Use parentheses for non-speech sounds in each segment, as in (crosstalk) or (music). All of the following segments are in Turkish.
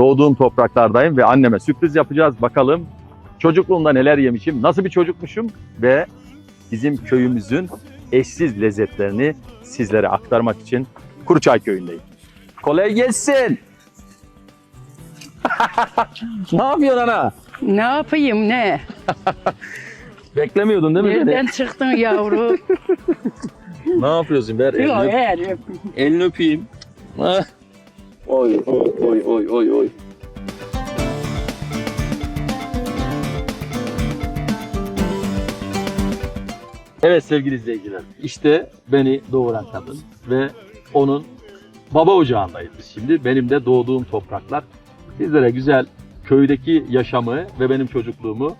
doğduğum topraklardayım ve anneme sürpriz yapacağız. Bakalım çocukluğumda neler yemişim, nasıl bir çocukmuşum ve bizim köyümüzün eşsiz lezzetlerini sizlere aktarmak için Kuruçay köyündeyim. Kolay gelsin. (laughs) ne yapıyorsun ana? Ne yapayım ne? (laughs) Beklemiyordun değil mi? beni? Nereden çıktın yavru? (laughs) Ne yapıyorsun? Ver elini, eğer elini öpeyim. Oy oy oy oy oy. Evet sevgili izleyiciler, işte beni doğuran kadın ve onun baba ocağındayız biz şimdi. Benim de doğduğum topraklar. Sizlere güzel köydeki yaşamı ve benim çocukluğumu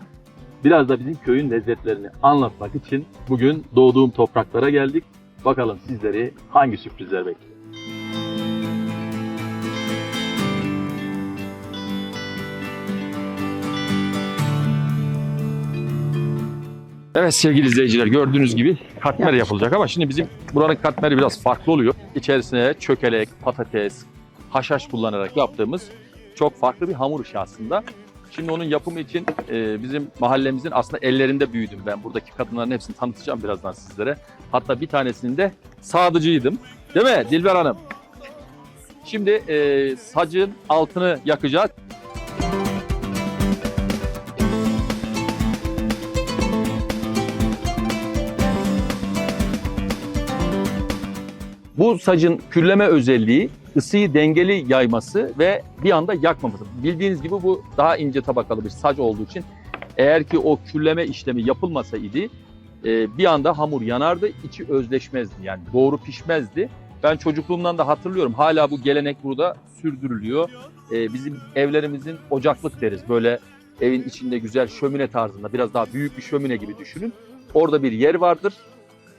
biraz da bizim köyün lezzetlerini anlatmak için bugün doğduğum topraklara geldik. Bakalım sizleri hangi sürprizler bekliyor. Evet sevgili izleyiciler gördüğünüz gibi katmer yapılacak ama şimdi bizim buranın katmeri biraz farklı oluyor. İçerisine çökelek, patates, haşhaş kullanarak yaptığımız çok farklı bir hamur işi aslında. Şimdi onun yapımı için e, bizim mahallemizin aslında ellerinde büyüdüm ben. Buradaki kadınların hepsini tanıtacağım birazdan sizlere. Hatta bir tanesinin de sadıcıydım. Değil mi Dilber Hanım? Şimdi e, sacın altını yakacağız. Bu sacın külleme özelliği ısıyı dengeli yayması ve bir anda yakmaması. Bildiğiniz gibi bu daha ince tabakalı bir sac olduğu için eğer ki o külleme işlemi yapılmasaydı e, bir anda hamur yanardı, içi özleşmezdi yani doğru pişmezdi. Ben çocukluğumdan da hatırlıyorum hala bu gelenek burada sürdürülüyor. E, bizim evlerimizin ocaklık deriz böyle evin içinde güzel şömine tarzında biraz daha büyük bir şömine gibi düşünün. Orada bir yer vardır.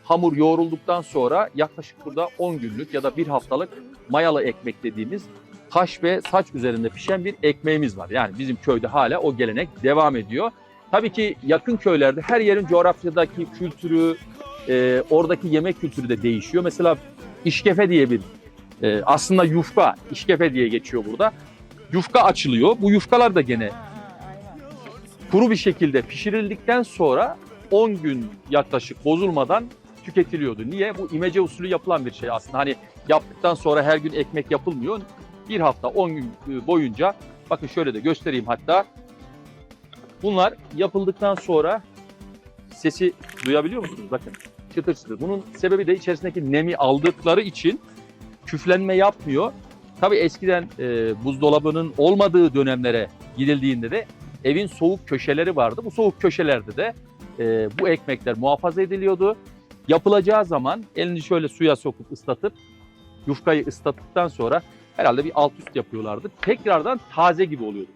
Hamur yoğrulduktan sonra yaklaşık burada 10 günlük ya da bir haftalık mayalı ekmek dediğimiz taş ve saç üzerinde pişen bir ekmeğimiz var. Yani bizim köyde hala o gelenek devam ediyor. Tabii ki yakın köylerde her yerin coğrafyadaki kültürü, e, oradaki yemek kültürü de değişiyor. Mesela işkefe diye bir e, aslında yufka, işkefe diye geçiyor burada. Yufka açılıyor. Bu yufkalar da gene kuru bir şekilde pişirildikten sonra 10 gün yaklaşık bozulmadan tüketiliyordu. Niye? Bu imece usulü yapılan bir şey aslında. Hani yaptıktan sonra her gün ekmek yapılmıyor. Bir hafta 10 gün e, boyunca bakın şöyle de göstereyim hatta. Bunlar yapıldıktan sonra sesi duyabiliyor musunuz? Bakın çıtır çıtır. Bunun sebebi de içerisindeki nemi aldıkları için küflenme yapmıyor. Tabii eskiden e, buzdolabının olmadığı dönemlere gidildiğinde de evin soğuk köşeleri vardı. Bu soğuk köşelerde de e, bu ekmekler muhafaza ediliyordu. Yapılacağı zaman elini şöyle suya sokup ıslatıp yufkayı ıslattıktan sonra herhalde bir alt üst yapıyorlardı. Tekrardan taze gibi oluyordu.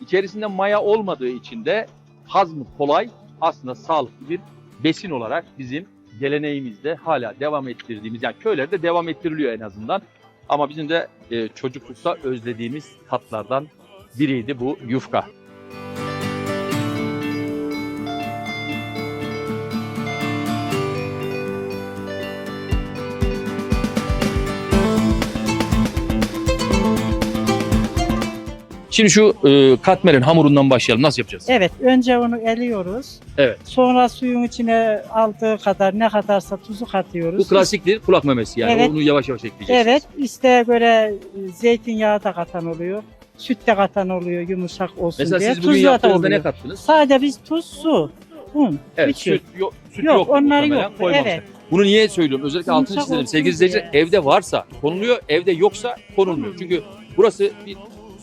İçerisinde maya olmadığı için de hazmı kolay aslında sağlıklı bir besin olarak bizim geleneğimizde hala devam ettirdiğimiz yani köylerde devam ettiriliyor en azından. Ama bizim de e, çocuklukta özlediğimiz tatlardan biriydi bu yufka. Şimdi şu e, katmerin hamurundan başlayalım. Nasıl yapacağız? Evet, önce onu eliyoruz. Evet. Sonra suyun içine aldığı kadar ne kadarsa tuzu katıyoruz. Bu klasiktir kulak memesi yani. Evet. Onu yavaş yavaş ekleyeceğiz. Evet, işte böyle zeytinyağı da katan oluyor. Süt de katan oluyor yumuşak olsun Mesela diye. siz bugün Tuzla da yaptığınızda ne oluyor. kattınız? Sadece biz tuz, su, un, Evet, süt, yok, süt Yok, yoktu onlar muhtemelen, koymamışlar. evet. Bunu niye söylüyorum? Özellikle altını Yumuşak çizelim. olsun Sevgili izleyiciler diye. evde varsa konuluyor, evde yoksa konulmuyor. Çünkü burası bir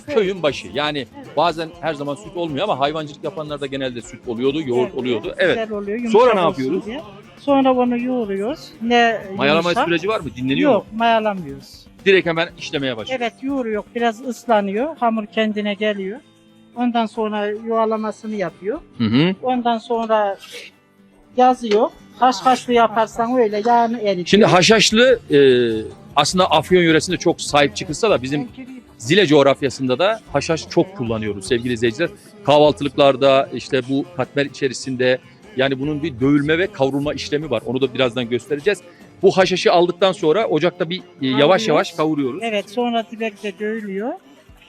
köyün başı. Yani bazen her zaman süt olmuyor ama hayvancılık yapanlarda genelde süt oluyordu, yoğurt oluyordu. Evet. Güzel oluyor, Sonra ne olsun yapıyoruz? diye. Sonra onu yoğuruyoruz. Ne Mayalama yumuşak. süreci var mı? Dinleniyor Yok, mu? mayalamıyoruz. Direkt hemen işlemeye başlıyor. Evet yoğuruyor. Biraz ıslanıyor. Hamur kendine geliyor. Ondan sonra yuvarlamasını yapıyor. Hı hı. Ondan sonra yazıyor. Haşhaşlı yaparsan öyle yağını eritiyor. Şimdi haşhaşlı e, aslında Afyon yöresinde çok sahip çıkılsa da bizim Zile coğrafyasında da haşhaş çok kullanıyoruz sevgili izleyiciler. Kahvaltılıklarda işte bu katmer içerisinde yani bunun bir dövülme ve kavrulma işlemi var. Onu da birazdan göstereceğiz. Bu haşhaşı aldıktan sonra ocakta bir e, yavaş yavaş kavuruyoruz. Evet sonra dibekte dövülüyor.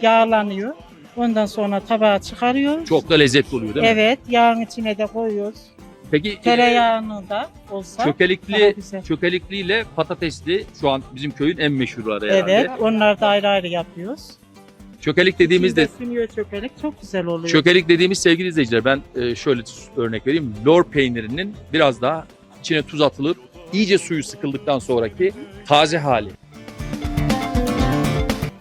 Yağlanıyor. Ondan sonra tabağa çıkarıyoruz. Çok da lezzetli oluyor değil mi? Evet, yağın içine de koyuyoruz. Peki e, Tereyağını da olsa çökelikli çökelikliyle patatesli şu an bizim köyün en meşhurları herhalde. Evet, onlar da ayrı ayrı yapıyoruz. Çökelik dediğimizde İçinde sünüyor çökelik çok güzel oluyor. çökelik dediğimiz sevgili izleyiciler ben e, şöyle örnek vereyim. Lor peynirinin biraz daha içine tuz atılır. iyice suyu sıkıldıktan sonraki taze hali.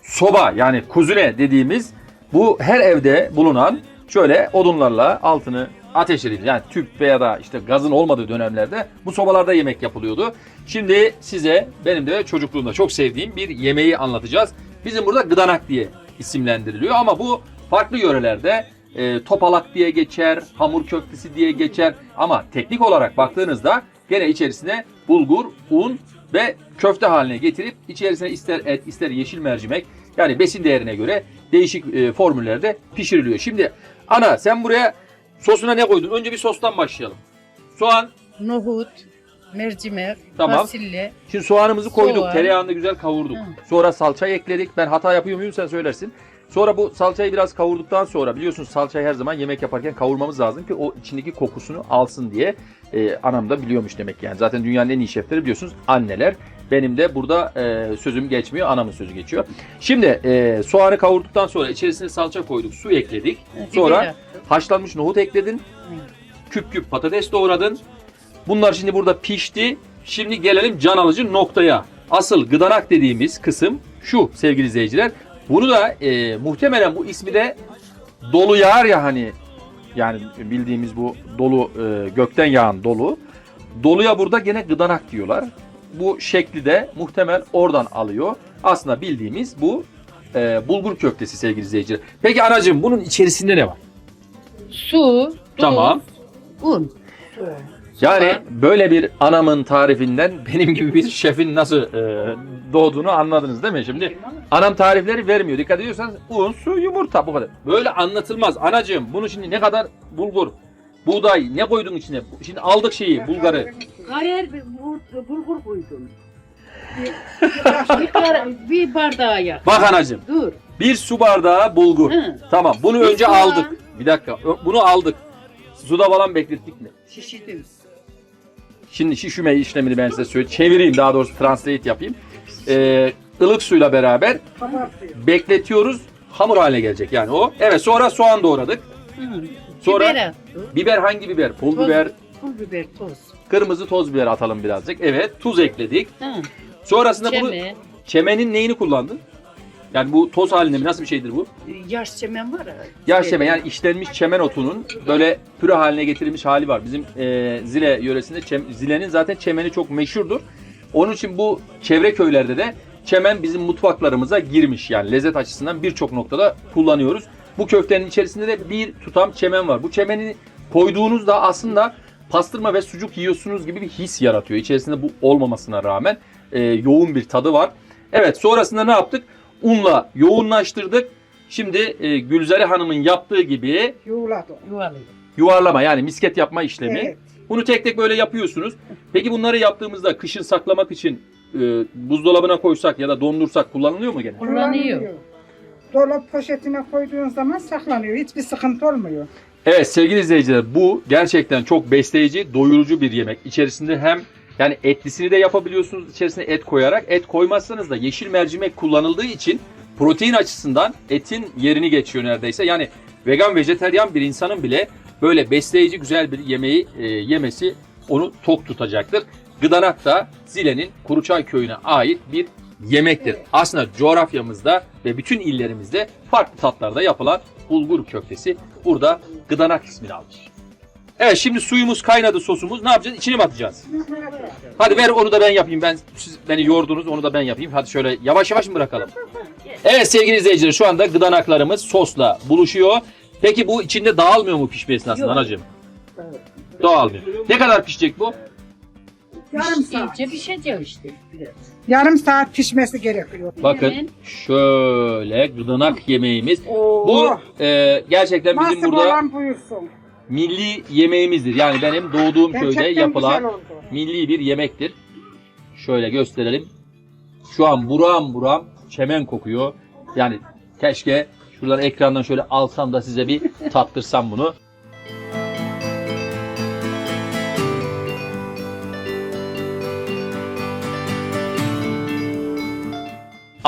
Soba yani kuzine dediğimiz bu her evde bulunan şöyle odunlarla altını ateş edildi. Yani tüp veya da işte gazın olmadığı dönemlerde bu sobalarda yemek yapılıyordu. Şimdi size benim de çocukluğumda çok sevdiğim bir yemeği anlatacağız. Bizim burada gıdanak diye isimlendiriliyor ama bu farklı yörelerde e, topalak diye geçer, hamur köftesi diye geçer ama teknik olarak baktığınızda gene içerisine bulgur, un ve köfte haline getirip içerisine ister et ister yeşil mercimek yani besin değerine göre değişik e, formüllerde pişiriliyor. Şimdi ana sen buraya sosuna ne koydun? Önce bir sostan başlayalım. Soğan, Nohut, mercimek, Tamam. fasulye. şimdi soğanımızı koyduk. Soğan. Tereyağını güzel kavurduk. Hı. Sonra salça ekledik. Ben hata yapıyor muyum sen söylersin. Sonra bu salçayı biraz kavurduktan sonra biliyorsunuz salçayı her zaman yemek yaparken kavurmamız lazım ki o içindeki kokusunu alsın diye. Ee, anam da biliyormuş demek yani. Zaten dünyanın en iyi şefleri biliyorsunuz anneler. Benim de burada e, sözüm geçmiyor, anamın sözü geçiyor. Şimdi e, soğanı kavurduktan sonra içerisine salça koyduk, su ekledik. Sonra haşlanmış nohut ekledin. Küp küp patates doğradın. Bunlar şimdi burada pişti. Şimdi gelelim can alıcı noktaya. Asıl gıdanak dediğimiz kısım şu sevgili izleyiciler. Bunu da e, muhtemelen bu ismi de dolu yağar ya hani yani bildiğimiz bu dolu e, gökten yağan dolu. Doluya burada gene gıdanak diyorlar. Bu şekli de muhtemel oradan alıyor. Aslında bildiğimiz bu e, bulgur köftesi sevgili izleyiciler. Peki anacığım bunun içerisinde ne var? Su, tuz, Tamam. un. Yani böyle bir anamın tarifinden benim gibi bir şefin nasıl e, doğduğunu anladınız değil mi? Şimdi anam tarifleri vermiyor. Dikkat ediyorsanız un, su, yumurta bu kadar. Böyle anlatılmaz. Anacığım bunu şimdi ne kadar bulgur, buğday ne koydun içine? Şimdi aldık şeyi bulgarı. Kariyer bir bul- bulgur koydum. bir, (laughs) kar- bir bardağa yak. Bak anacığım Dur. bir su bardağı bulgur. Hı. Tamam bunu Bir önce soğan. aldık. Bir dakika ö- bunu aldık. Suda falan beklettik mi? Şişirdim. Şimdi şişme işlemini ben size söyleyeyim. Çevireyim daha doğrusu translate yapayım. Ee, ılık suyla beraber bekletiyoruz. Hamur haline gelecek yani o. Evet sonra soğan doğradık. Hı. Sonra Biber attım. biber hangi biber? Pul Toz. biber, Pul biber, toz. kırmızı toz biber atalım birazcık. Evet tuz ekledik. Hı. Sonrasında bunu Çemen. çemenin neyini kullandın? Yani bu toz halinde mi? Nasıl bir şeydir bu? Yaş çemen var ya. Yaş çemen yani işlenmiş çemen otunun böyle püre haline getirilmiş hali var. Bizim e, Zile yöresinde çem- Zile'nin zaten çemeni çok meşhurdur. Onun için bu çevre köylerde de çemen bizim mutfaklarımıza girmiş. Yani lezzet açısından birçok noktada kullanıyoruz. Bu köftenin içerisinde de bir tutam çemen var. Bu çemeni koyduğunuzda aslında pastırma ve sucuk yiyorsunuz gibi bir his yaratıyor. İçerisinde bu olmamasına rağmen e, yoğun bir tadı var. Evet sonrasında ne yaptık? Unla yoğunlaştırdık. Şimdi e, Gülzari Hanım'ın yaptığı gibi yuvarlama yani misket yapma işlemi. Evet. Bunu tek tek böyle yapıyorsunuz. Peki bunları yaptığımızda kışın saklamak için e, buzdolabına koysak ya da dondursak kullanılıyor mu gene? Kullanıyor. Dolap poşetine koyduğun zaman saklanıyor. Hiçbir sıkıntı olmuyor. Evet sevgili izleyiciler bu gerçekten çok besleyici, doyurucu bir yemek. İçerisinde hem yani etlisini de yapabiliyorsunuz içerisine et koyarak. Et koymazsanız da yeşil mercimek kullanıldığı için protein açısından etin yerini geçiyor neredeyse. Yani vegan vejeteryan bir insanın bile böyle besleyici güzel bir yemeği e, yemesi onu tok tutacaktır. Gıdanak da Zile'nin Kuruçay köyüne ait bir yemektir. Aslında coğrafyamızda ve bütün illerimizde farklı tatlarda yapılan bulgur köftesi burada gıdanak ismini almış. Evet şimdi suyumuz kaynadı sosumuz. Ne yapacağız? İçine mi atacağız? Hadi ver onu da ben yapayım. Ben siz beni yordunuz onu da ben yapayım. Hadi şöyle yavaş yavaş mı bırakalım? Evet sevgili izleyiciler şu anda gıdanaklarımız sosla buluşuyor. Peki bu içinde dağılmıyor mu pişme esnasında Yok. anacığım? Dağılmıyor. Ne kadar pişecek bu? Yarım saat. İyice pişecek işte biraz. Yarım saat pişmesi gerekiyor. Bakın şöyle gıdanak yemeğimiz. Oo. Bu e, gerçekten bizim Nasıl burada olan buyursun. milli yemeğimizdir. Yani benim doğduğum köyde yapılan güzel oldu. milli bir yemektir. Şöyle gösterelim. Şu an buram buram çemen kokuyor. Yani keşke Şuradan ekrandan şöyle alsam da size bir (laughs) tattırsam bunu.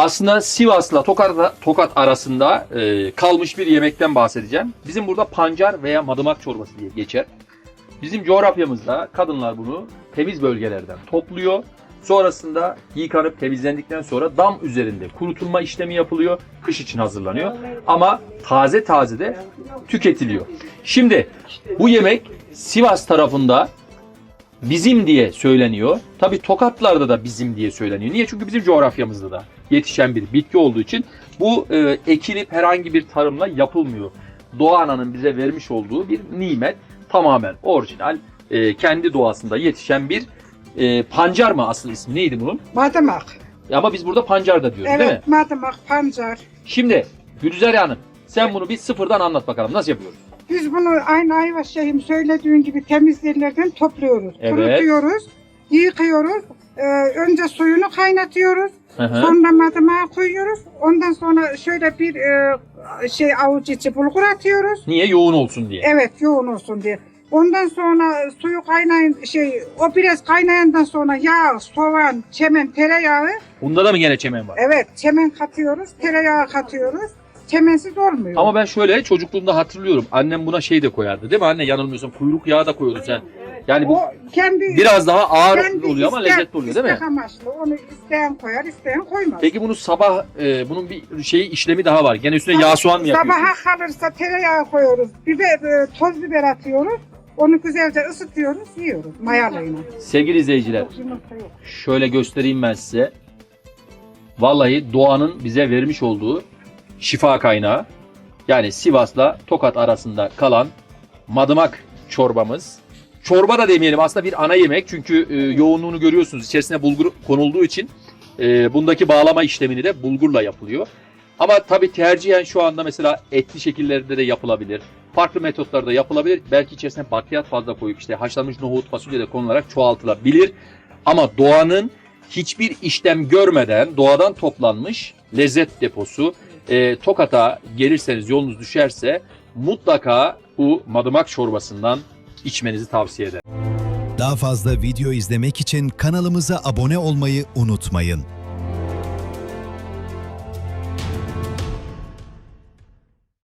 Aslında Sivas'la Tokat, Tokat arasında e, kalmış bir yemekten bahsedeceğim. Bizim burada pancar veya madımak çorbası diye geçer. Bizim coğrafyamızda kadınlar bunu temiz bölgelerden topluyor. Sonrasında yıkanıp temizlendikten sonra dam üzerinde kurutulma işlemi yapılıyor. Kış için hazırlanıyor. Ama taze taze de tüketiliyor. Şimdi bu yemek Sivas tarafında bizim diye söyleniyor. Tabi Tokatlarda da bizim diye söyleniyor. Niye? Çünkü bizim coğrafyamızda da yetişen bir bitki olduğu için bu e, ekilip herhangi bir tarımla yapılmıyor. Doğa Ana'nın bize vermiş olduğu bir nimet tamamen orijinal e, kendi doğasında yetişen bir e, pancar mı asıl ismi neydi bunun? Madımak. Ama biz burada pancar da diyoruz değil mi? Evet madımak, pancar. Şimdi Gülizar Hanım sen bunu bir sıfırdan anlat bakalım nasıl yapıyoruz? Biz bunu aynı Ayvaş Şeyh'im söylediğin gibi temiz yerlerden topluyoruz. Evet. Kurutuyoruz, yıkıyoruz. Ee, önce suyunu kaynatıyoruz. Hı hı. Sonra madımağı koyuyoruz. Ondan sonra şöyle bir e, şey avuç içi bulgur atıyoruz. Niye yoğun olsun diye. Evet yoğun olsun diye. Ondan sonra suyu kaynayın şey o biraz kaynayandan sonra yağ, soğan, çemen, tereyağı. Bunda da mı gene çemen var? Evet çemen katıyoruz, tereyağı katıyoruz. Çemensiz olmuyor. Ama ben şöyle çocukluğumda hatırlıyorum. Annem buna şey de koyardı değil mi anne? Yanılmıyorsam kuyruk yağı da koyuyordu sen. Yani bu kendi biraz daha ağır kendi oluyor ama istek- lezzetli oluyor değil mi? amaçlı. Onu isteyen koyar, isteyen koymaz. Peki bunu sabah e, bunun bir şeyi işlemi daha var. Gene üstüne yağ soğan mı yapıyorsunuz? Sabaha kalırsa tereyağı koyuyoruz. Biber, e, toz biber atıyoruz. Onu güzelce ısıtıyoruz, yiyoruz mayalayla. Sevgili izleyiciler şöyle göstereyim ben size. Vallahi doğanın bize vermiş olduğu şifa kaynağı. Yani Sivas'la Tokat arasında kalan madımak çorbamız. Çorba da demeyelim aslında bir ana yemek çünkü e, yoğunluğunu görüyorsunuz. İçerisine bulgur konulduğu için e, bundaki bağlama işlemini de bulgurla yapılıyor. Ama tabii tercihen şu anda mesela etli şekillerde de yapılabilir. Farklı metotlarda yapılabilir. Belki içerisine bakliyat fazla koyup işte haşlanmış nohut, fasulye de konularak çoğaltılabilir. Ama doğanın hiçbir işlem görmeden doğadan toplanmış lezzet deposu. E, Tokat'a gelirseniz yolunuz düşerse mutlaka bu madımak çorbasından içmenizi tavsiye ederim. Daha fazla video izlemek için kanalımıza abone olmayı unutmayın.